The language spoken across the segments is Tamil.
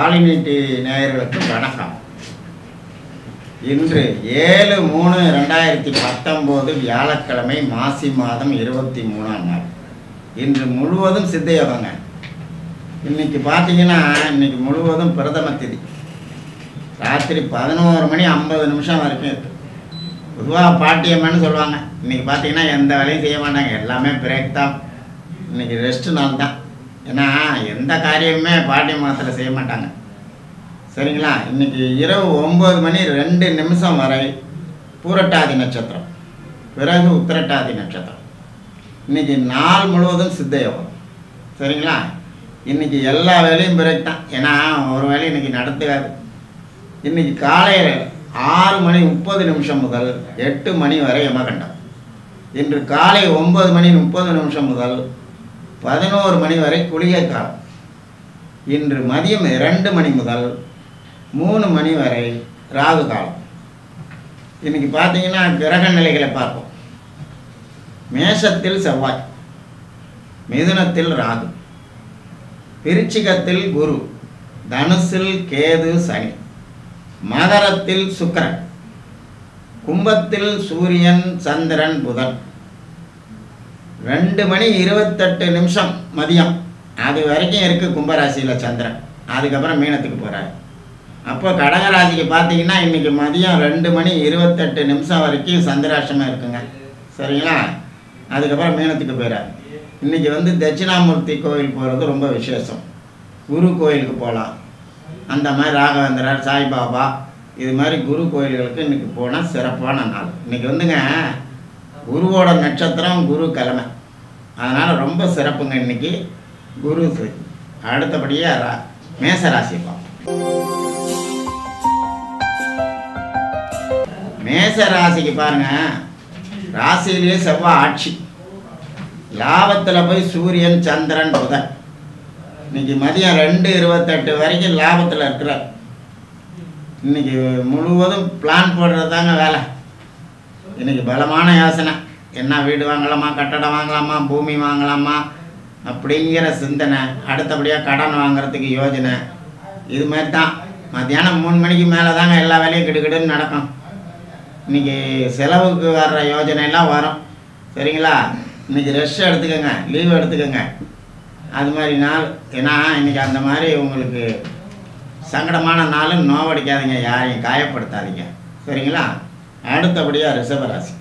டாலினிட்டி நேயர்களுக்கு வணக்கம். இன்று ஏழு மூணு ரெண்டாயிரத்தி பத்தொம்போது வியாழக்கிழமை மாசி மாதம் இருபத்தி மூணாம் நாள். இன்று முழுவதும் சித்தயோகங்க. இன்னைக்கு பார்த்தீங்கன்னா இன்னைக்கு முழுவதும் பிரதம திதி. ராத்திரி பதினோரு மணி ஐம்பது நிமிஷம் வரைக்கும் இருக்கு. பொதுவாக பாட்டியம்மன்னு சொல்லுவாங்க. இன்னைக்கு பார்த்தீங்கன்னா எந்த வேலையும் செய்ய மாட்டாங்க. எல்லாமே பிரேக் தான். இன்னைக்கு ரெஸ்ட் நாள் தான் ஏன்னா எந்த காரியமுமே பாட்டி மாதத்தில் செய்ய மாட்டாங்க. சரிங்களா? இன்னைக்கு இரவு ஒம்பது மணி ரெண்டு நிமிஷம் வரை பூரட்டாதி நட்சத்திரம். பிறகு உத்திரட்டாதி நட்சத்திரம். இன்னைக்கு நாள் முழுவதும் சித்த யோகம் சரிங்களா? இன்னைக்கு எல்லா வேலையும் பிறகு தான் ஏன்னா ஒரு வேலையும் இன்னைக்கு நடத்துக்காது இன்னைக்கு காலையில் ஆறு மணி முப்பது நிமிஷம் முதல் எட்டு மணி வரை யமகண்டம். இன்று காலை ஒம்பது மணி முப்பது நிமிஷம் முதல் பதினோரு மணி வரை குளிகை காலம். இன்று மதியம் இரண்டு மணி முதல் மூணு மணி வரை ராகு காலம். இன்னைக்கு பார்த்தீங்கன்னா கிரக நிலைகளை பார்ப்போம். மேஷத்தில் செவ்வாய் மிதுனத்தில் ராகு விருச்சிகத்தில் குரு தனுசில் கேது சனி மகரத்தில் சுக்கரன் கும்பத்தில் சூரியன் சந்திரன் புதன். ரெண்டு மணி இருபத்தெட்டு நிமிஷம் மதியம். அது வரைக்கும் இருக்குது கும்பராசியில் சந்திரன். அதுக்கப்புறம் மீனத்துக்கு போகிறார் அப்போ கடகராசிக்கு பார்த்தீங்கன்னா இன்றைக்கி மதியம் ரெண்டு மணி இருபத்தெட்டு நிமிஷம் வரைக்கும் சந்திராஷ்டமாக இருக்குங்க. சரிங்களா? அதுக்கப்புறம் மீனத்துக்கு போயிடார் இன்றைக்கி வந்து தட்சிணாமூர்த்தி கோயில் போகிறது ரொம்ப விசேஷம். குரு கோயிலுக்கு போகலாம் அந்த மாதிரி ராகவேந்திரர் சாய்பாபா இது மாதிரி குரு கோயில்களுக்கு இன்றைக்கி போனால் சிறப்பான நாள். இன்றைக்கி வந்துங்க குருவோட நட்சத்திரம் குரு கிழமை. அதனால் ரொம்ப சிறப்புங்க இன்னைக்கு. குரு அடுத்தபடியே அடுத்தபடியாக ரா மேச ராசியை பார்ப்போம். மேச ராசிக்கு பாருங்க ராசியிலேயே செவ்வாய் ஆட்சி. லாபத்தில் போய் சூரியன் சந்திரன் புதன். இன்னைக்கு மதியம் ரெண்டு இருபத்தெட்டு வரைக்கும் லாபத்தில் இருக்கிறார். இன்னைக்கு முழுவதும் பிளான் போடுறது தாங்க வேலை. எனக்கு பலமான யோசனை. என்ன வீடு வாங்கலாமா கட்டடம் வாங்கலாமா பூமி வாங்கலாமா அப்படிங்கிற சிந்தனை அடுத்தபடியாக கடன் வாங்குறதுக்கு யோஜனை. இது மாதிரி தான் மத்தியானம் மூணு மணிக்கு மேலே தாங்க எல்லா வேலையும் கிடுகிடுன்னு நடக்கும். இன்னைக்கு செலவுக்கு வர்ற யோஜனை எல்லாம் வரும். சரிங்களா? இன்னைக்கு ரெஸ்ட் எடுத்துக்கோங்க லீவ் எடுத்துக்கோங்க. அது மாதிரி நாள் ஏன்னா இன்றைக்கி அந்த மாதிரி உங்களுக்கு சங்கடமான நாளும் நோவடிக்காதீங்க யாரையும் காயப்படுத்தாதீங்க. சரிங்களா? அடுத்தபடியாக ரிஷபராசி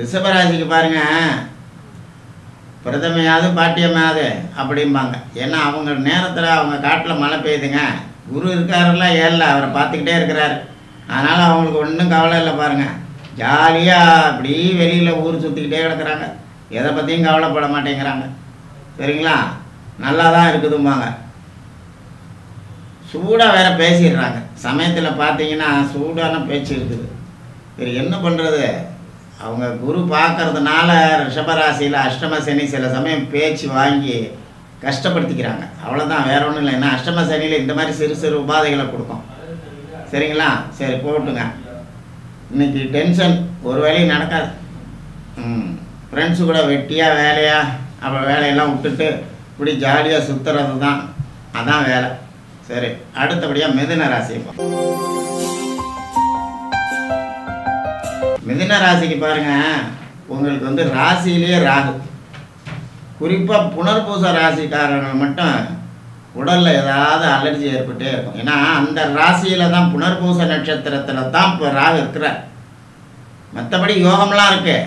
ரிஷபராசிக்கு பாருங்க பிரதமையாவது பாட்டியமாவது அப்படிம்பாங்க. ஏன்னா அவங்க நேரத்தில் அவங்க காட்டில் மழை பெய்யுதுங்க. குரு இருக்காருல்ல ஏழில் அவரை பார்த்துக்கிட்டே இருக்கிறாரு. அதனால் அவங்களுக்கு ஒன்றும் கவலை இல்லை பாருங்கள் ஜாலியாக அப்படி வெளியில் ஊர் சுற்றிக்கிட்டே கிடக்கிறாங்க. எதை பற்றியும் கவலைப்பட மாட்டேங்கிறாங்க. சரிங்களா? நல்லா தான் இருக்குதும்பாங்க. சூடாக வேற பேசிடுறாங்க. சமயத்தில் பார்த்தீங்கன்னா சூடான பேச்சு இருக்குது. சரி என்ன பண்ணுறது அவங்க குரு பார்க்கறதுனால ரிஷபராசியில் அஷ்டம சனி சில சமயம் பேச்சு வாங்கி கஷ்டப்படுத்திக்கிறாங்க. அவ்வளோதான் வேற ஒன்றும் இல்லை. ஏன்னா அஷ்டம சனியில் இந்த மாதிரி சிறு சிறு உபாதைகளை கொடுக்கும். சரிங்களா? சரி போட்டுங்க. இன்னைக்கு டென்ஷன். ஒரு வேலையும் நடக்காது. ம். ஃப்ரெண்ட்ஸு கூட வெட்டியாக வேலையாக அப்புறம் வேலையெல்லாம் விட்டுட்டு இப்படி ஜாலியாக சுற்றுறது தான் அதான் வேலை. சரி அடுத்தபடியாக மிதுன ராசியை மிதுன ராசிக்கு பாருங்க உங்களுக்கு வந்து ராசியிலேயே ராகு. குறிப்பாக புனர்பூச ராசிக்காரங்க மட்டும் உடலில் ஏதாவது அலர்ஜி ஏற்பட்டே இருக்கும். ஏன்னா அந்த ராசியில் தான் புனர்பூச நட்சத்திரத்தில் தான் இப்போ ராகு இருக்கிறார். மற்றபடி யோகம்லாம் இருக்கு.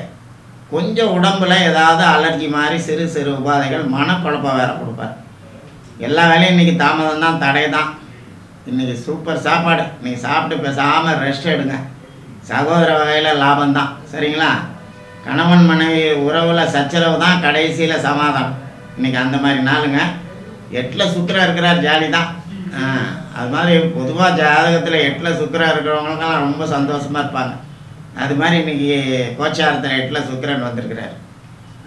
கொஞ்சம் உடம்புல ஏதாவது அலர்ஜி மாதிரி சிறு சிறு உபாதைகள் மனக்குழப்பம் வேற கொடுப்பார். எல்லா வேலையும் இன்றைக்கி தாமதம் தான் தடை தான். இன்றைக்கி சூப்பர் சாப்பாடு. இன்றைக்கி சாப்பிட்டு பேசாமல் ரெஸ்ட் எடுங்க. சகோதர வகையில் லாபம் தான். சரிங்களா? கணவன் மனைவி உறவில் சச்சரவு தான் கடைசியில் சமாதானம். இன்னைக்கு அந்த மாதிரி நாளுங்க. எட்டில் சுக்கரம் இருக்கிறார் ஜாலி தான். அது மாதிரி பொதுவாக ஜாதகத்தில் எட்டில் சுக்கரம் இருக்கிறவங்களுக்கெல்லாம் ரொம்ப சந்தோஷமாக இருப்பாங்க. அது மாதிரி இன்னைக்கு கோச்சாரத்தில் எட்டில் சுக்கரன் வந்திருக்கிறார்.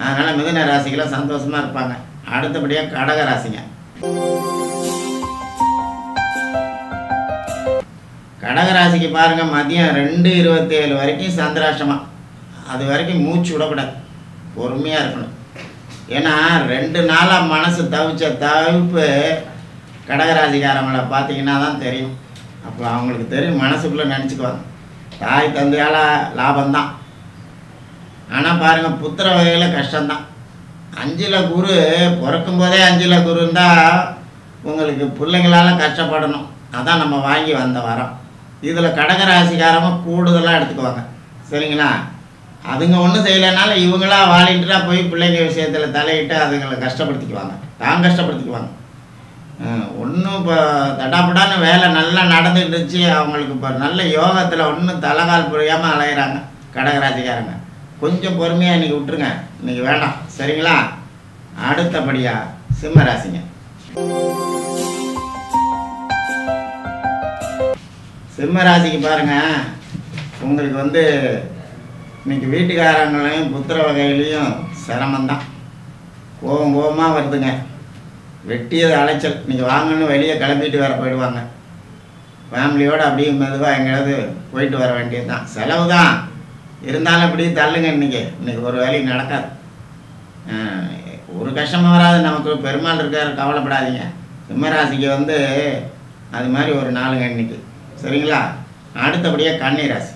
அதனால் மிதுன ராசிகளை சந்தோஷமாக இருப்பாங்க. அடுத்தபடியாக கடக ராசிங்க. கடகராசிக்கு பாருங்க மதியம் ரெண்டு இருபத்தேழு வரைக்கும் சந்திராஷ்டமம். அது வரைக்கும் மூச்சு விடக்கூடாது. பொறுமையாக இருக்கணும். ஏன்னா ரெண்டு நாளாக மனசு தவிச்ச தவிப்பு கடகராசிக்காரங்களை பார்த்தீங்கன்னா தான் தெரியும். அப்போ அவங்களுக்கு தெரியும் மனசுக்குள்ளே நினச்சிக்குவாங்க. தாய் தந்தையால் லாபம்தான். ஆனால் பாருங்கள் புத்திர வகையில் கஷ்டம்தான். அஞ்சில் குரு பிறக்கும் போதே அஞ்சில் குரு இருந்தால் உங்களுக்கு பிள்ளைங்களால கஷ்டப்படணும். அதான் நம்ம வாங்கி வந்த வரோம். இதில் கடகராசிக்காரமாக கூடுதலாக எடுத்துக்குவாங்க. சரிங்களா? அதுங்க ஒன்றும் செய்யலைனாலும் இவங்களா வாலிண்டராக போய் பிள்ளைங்க விஷயத்தில் தலையிட்டு அதுங்களை கஷ்டப்படுத்திக்குவாங்க. தான் கஷ்டப்படுத்திக்குவாங்க. ஒன்றும் இப்போ தடாபடான்னு வேலை நல்லா நடந்துட்டு இருந்துச்சு. அவங்களுக்கு இப்போ நல்ல யோகத்தில் ஒன்றும் தலைகால் புரியாமல் அலையிறாங்க. கடகராசிக்காரங்க கொஞ்சம் பொறுமையாக இன்றைக்கி விட்டுருங்க. இன்றைக்கி வேண்டாம். சரிங்களா? அடுத்தபடியாக சிம்ம ராசிங்க சிம்ம ராசிக்கு உங்களுக்கு வந்து இன்னைக்கு வீட்டுக்காரங்களையும் புத்திர வகையிலையும் சிரமந்தான் கோவம் கோவமாக வருதுங்க. வெட்டியது அலைச்சல். இன்னைக்கு வாங்கன்னு வெளியே கிளம்பிட்டு வர போயிடுவாங்க. ஃபேமிலியோடு அப்படியே மெதுவாக எங்கேயாவது போயிட்டு வர வேண்டியது தான் செலவு தான் இருந்தாலும் அப்படியே தள்ளுங்க இன்றைக்கி இன்றைக்கி ஒரு வேலையும் நடக்காது. ஒரு கஷ்டமாக வராது. நமக்கு பெருமாள் இருக்கார் கவலைப்படாதீங்க. சிம்மராசிக்கு வந்து அது மாதிரி ஒரு நாளுங்க இன்னைக்கு. சரிங்களா? அடுத்தபடியாக கன்னிராசி.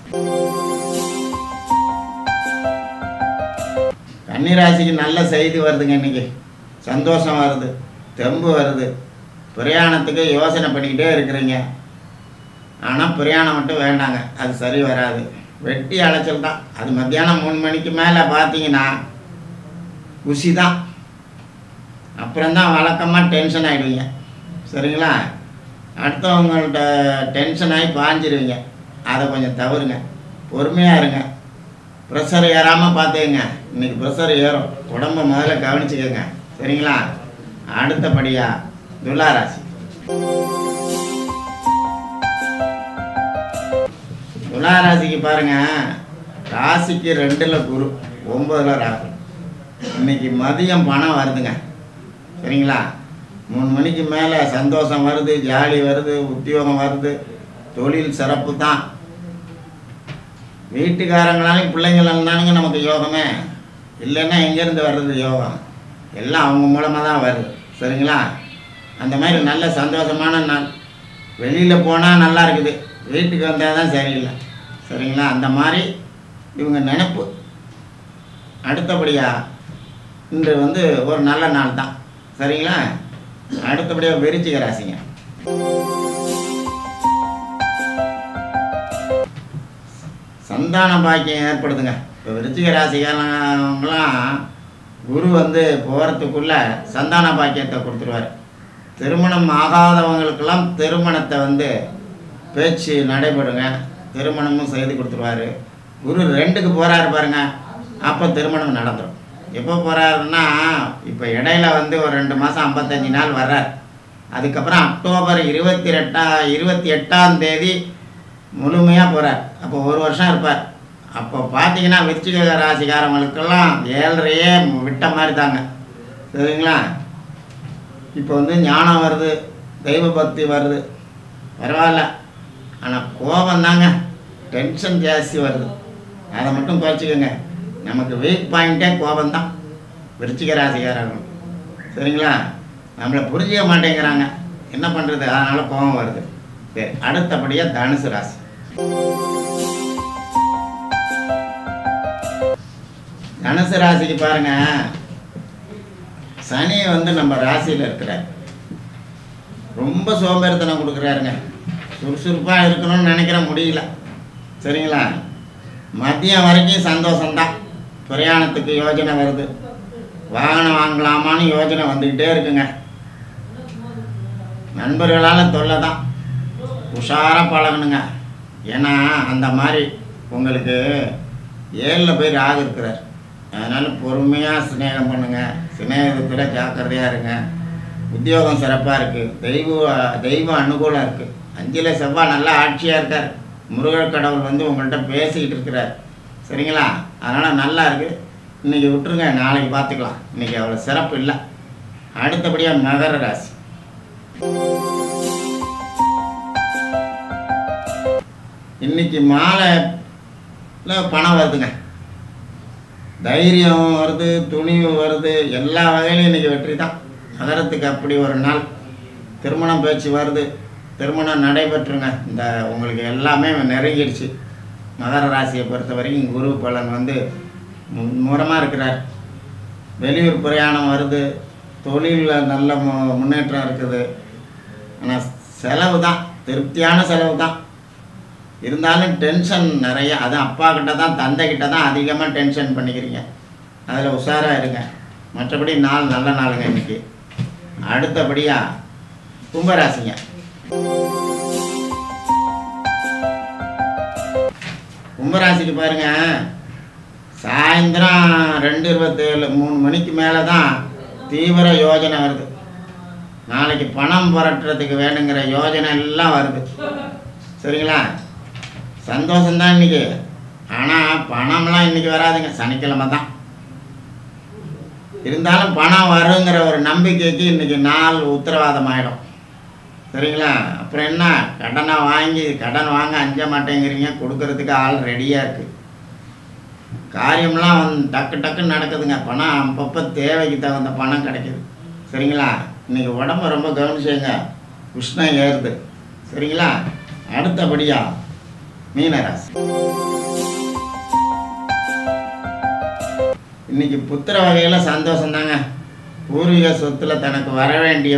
கன்னிராசிக்கு நல்ல செய்தி வருதுங்க இன்றைக்கி சந்தோஷம் வருது. தெம்பு வருது. பிரயாணத்துக்கு யோசனை பண்ணிக்கிட்டே இருக்கிறீங்க. ஆனால் பிரயாணம் மட்டும் வேண்டாங்க. அது சரி வராது. வெட்டி அலைச்சல் தான் அது மத்தியானம் மூணு மணிக்கு மேலே பார்த்தீங்கன்னா குஷி தான் அப்புறம்தான் வழக்கமாக டென்ஷன் ஆகிடுவீங்க சரிங்களா? அடுத்தவங்கள்ட்ட டென்ஷன் ஆகி பாஞ்சிருவீங்க. அதை கொஞ்சம் தவறுங்க. பொறுமையாக இருங்க. ப்ரெஷர் ஏறாமல் பார்த்துக்கங்க இன்றைக்கி ப்ரெஷர் ஏறும். உடம்ப முதல்ல கவனிச்சுக்கோங்க. சரிங்களா? அடுத்தபடியாக துலா ராசிக்கு பாருங்க. ராசிக்கு ரெண்டில் குரு ஒம்பதில் ராகு. இன்னைக்கு மதியம் பணம் வருதுங்க. சரிங்களா? மூணு மணிக்கு மேலே சந்தோஷம் வருது ஜாலி வருது உத்தியோகம் வருது தொழில் சிறப்பு தான். வீட்டுக்காரங்களாலையும் பிள்ளைங்களாலும் நமக்கு யோகமே. இல்லைன்னா எங்கேருந்து வர்றது யோகம்? எல்லாம் அவங்க மூலமாக தான் வருது. சரிங்களா? அந்த மாதிரி நல்ல சந்தோஷமான நாள். வெளியில் போனால் நல்லா இருக்குது. வீட்டுக்கு வந்தால் தான் சரியில்லை. சரிங்களா? அந்த மாதிரி இவங்க நினப்பு. அடுத்தபடியாக இன்று வந்து ஒரு நல்ல நாள் தான். சரிங்களா? அடுத்தபடியாக விருச்சிக ராசிங்க. சந்தான பாக்கியம் ஏற்படுதுங்க. இப்போ விருச்சிக ராசிக்காரங்களாம் குரு வந்து போகிறதுக்குள்ள சந்தான பாக்கியத்தை கொடுத்துருவார். திருமணம் ஆகாதவங்களுக்கெல்லாம் திருமணத்தை வந்து பேச்சு நடைபெறுங்க. திருமணமும் செய்து கொடுத்துருவாரு. குரு ரெண்டுக்கு போகிறாரு பாருங்க. அப்போ திருமணம் நடந்துடும் எப்போ போகிறாருன்னா இப்போ இடையில வந்து ஒரு ரெண்டு மாதம் ஐம்பத்தஞ்சு நாள் வர்றார். அதுக்கப்புறம் அக்டோபர் இருபத்தி ரெட்டா இருபத்தி எட்டாம் தேதி முழுமையாக போகிறார் அப்போ ஒரு வருஷம் இருப்பார். அப்போ பார்த்தீங்கன்னா விருச்சிக ராசிக்காரங்களுக்கெல்லாம் ஏழரையே விட்ட மாதிரி தாங்க. சரிங்களா? இப்போ வந்து ஞானம் வருது தெய்வ பக்தி வருது. பரவாயில்ல. ஆனால் கோபம் தாங்க. டென்ஷன் ஜாஸ்தி வருது. அதை மட்டும் குறைச்சிக்கோங்க. நமக்கு வீக் பாயிண்ட்டே கோபம் தான் விருச்சிக ராசிக்காரங்க சரிங்களா? நம்மளை புரிஞ்சிக்க மாட்டேங்கிறாங்க. என்ன பண்ணுறது அதனால் கோபம் வருது. சரி அடுத்தபடியாக தனுசு ராசி. தனுசு ராசிக்கு பாருங்க. சனி வந்து நம்ம ராசியில் இருக்கிறார். ரொம்ப சோம்பேறித்தனம் கொடுக்குறாருங்க. சுறுசுறுப்பாக இருக்கணும்னு நினைக்கிற முடியல. சரிங்களா? மதியம் வரைக்கும் சந்தோஷம்தான். பிரயாணத்துக்கு யோஜனை வருது. வாகனம் வாங்கலாமான்னு யோஜனை வந்துக்கிட்டே இருக்குங்க. நண்பர்களால் தொல்லை தான் உஷாராக பழகணுங்க. ஏன்னா அந்த மாதிரி உங்களுக்கு ஏழில் போய் ராகு இருக்கிறார். அதனால் பொறுமையாக சிநேகம் பண்ணுங்கள் சிநேகத்தில் ஜாக்கிரதையாக இருங்க. உத்தியோகம் சிறப்பாக இருக்குது தெய்வ தெய்வ அனுகூலம் இருக்குது அஞ்சில் செவ்வாய் நல்லா ஆட்சியாக இருக்கார். முருகர் கடவுள் வந்து உங்கள்கிட்ட பேசிக்கிட்டு இருக்கிறார். சரிங்களா? அதனால் நல்லா இருக்குது இன்றைக்கி விட்டுருங்க நாளைக்கு பார்த்துக்கலாம். இன்றைக்கி அவ்வளோ சிறப்பு இல்லை. அடுத்தபடியாக மகர ராசி. இன்றைக்கி மாலையில் பணம் வருதுங்க. தைரியம் வருது துணிவு வருது எல்லா வகையிலும் இன்றைக்கி வெற்றி தான் நகரத்துக்கு அப்படி ஒரு நாள். திருமணம் பேச்சு வருது. திருமணம் நடைபெற்றுங்க. இந்த உங்களுக்கு எல்லாமே நெருங்கிடுச்சு. மகர ராசியை பொறுத்த வரைக்கும் குரு பலன் வந்து மும்முரமாக இருக்கிறார். வெளியூர் பிரயாணம் வருது. தொழிலில் நல்ல மு- முன்னேற்றம் இருக்குது. ஆனால் செலவு தான். திருப்தியான செலவு தான். இருந்தாலும் டென்ஷன் நிறைய. அது அப்பா கிட்ட தான் தந்தை கிட்ட தான் அதிகமாக டென்ஷன் பண்ணிக்கிறீங்க. அதில் உஷாராக இருங்க. மற்றபடி நாள் நல்ல நாளுங்க இன்றைக்கி அடுத்தபடியாக கும்பராசிங்க. கும்பராசிக்கு பாருங்க. சாயந்தரம் ரெண்டு இருபத்தேழு மூணு மணிக்கு மேலே தான் தீவிர யோஜனை வருது. நாளைக்கு பணம் புரட்டுறதுக்கு வேணுங்கிற யோஜனை எல்லாம் வருது. சரிங்களா? சந்தோஷம்தான் இன்னைக்கு. ஆனால் பணம்லாம் இன்றைக்கி வராதுங்க. சனிக்கிழமை தான். இருந்தாலும் பணம் வருங்கிற ஒரு நம்பிக்கைக்கு இன்றைக்கி நாள் உத்தரவாதம் ஆகிடும் சரிங்களா அப்புறம் என்ன? கடனை வாங்கி கடன் வாங்க அஞ்ச மாட்டேங்கிறீங்க. கொடுக்கறதுக்கு ஆள் ரெடியாக இருக்குது காரியம்லாம் வந்து டக்கு டக்குன்னு நடக்குதுங்க. பணம் அப்பப்போ தேவைக்கு தகுந்த பணம் கிடைக்கிது. சரிங்களா? இன்னைக்கு உடம்ப ரொம்ப கவனிச்சுங்க உஷ்ணம் ஏறுது. சரிங்களா? அடுத்தபடியாக மீனராசி. இன்னைக்கு புத்திர வகையில் சந்தோஷம் தாங்க பூர்வீக சொத்துல தனக்கு வர வேண்டிய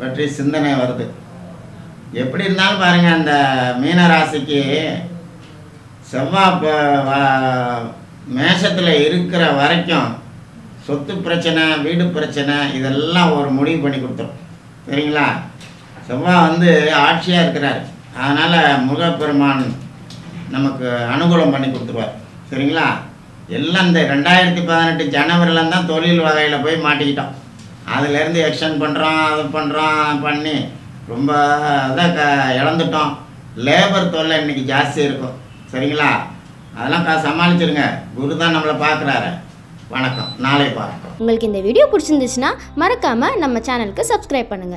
பற்றி சிந்தனை வருது. எப்படி இருந்தாலும் பாருங்கள் அந்த மீனராசிக்கு செவ்வாய் மேஷத்தில் இருக்கிற வரைக்கும் சொத்து பிரச்சனை வீடு பிரச்சனை இதெல்லாம் ஒரு முடிவு பண்ணி கொடுத்துரும். சரிங்களா? செவ்வாய் வந்து ஆட்சியாக இருக்கிறார். அதனால் முருகப்பெருமான் நமக்கு அனுகூலம் பண்ணி கொடுத்துருவார். சரிங்களா? எல்லாம் இந்த ரெண்டாயிரத்தி பதினெட்டு ஜனவரியில் தான் தொழில் வகையில் போய் மாட்டிக்கிட்டோம். அதுலேருந்து எக்ஷன் பண்ணுறோம் அது பண்ணுறோம் பண்ணி ரொம்ப இதாக க இழந்துட்டோம். லேபர் தொல்லை இன்றைக்கி ஜாஸ்தி இருக்கும். சரிங்களா? அதெல்லாம் க சமாளிச்சிருங்க. குரு தான் நம்மளை பார்க்குறாரு வணக்கம். நாளை பார்ப்போம். உங்களுக்கு இந்த வீடியோ பிடிச்சிருந்துச்சுன்னா மறக்காமல் நம்ம சேனலுக்கு சப்ஸ்கிரைப் பண்ணுங்கள்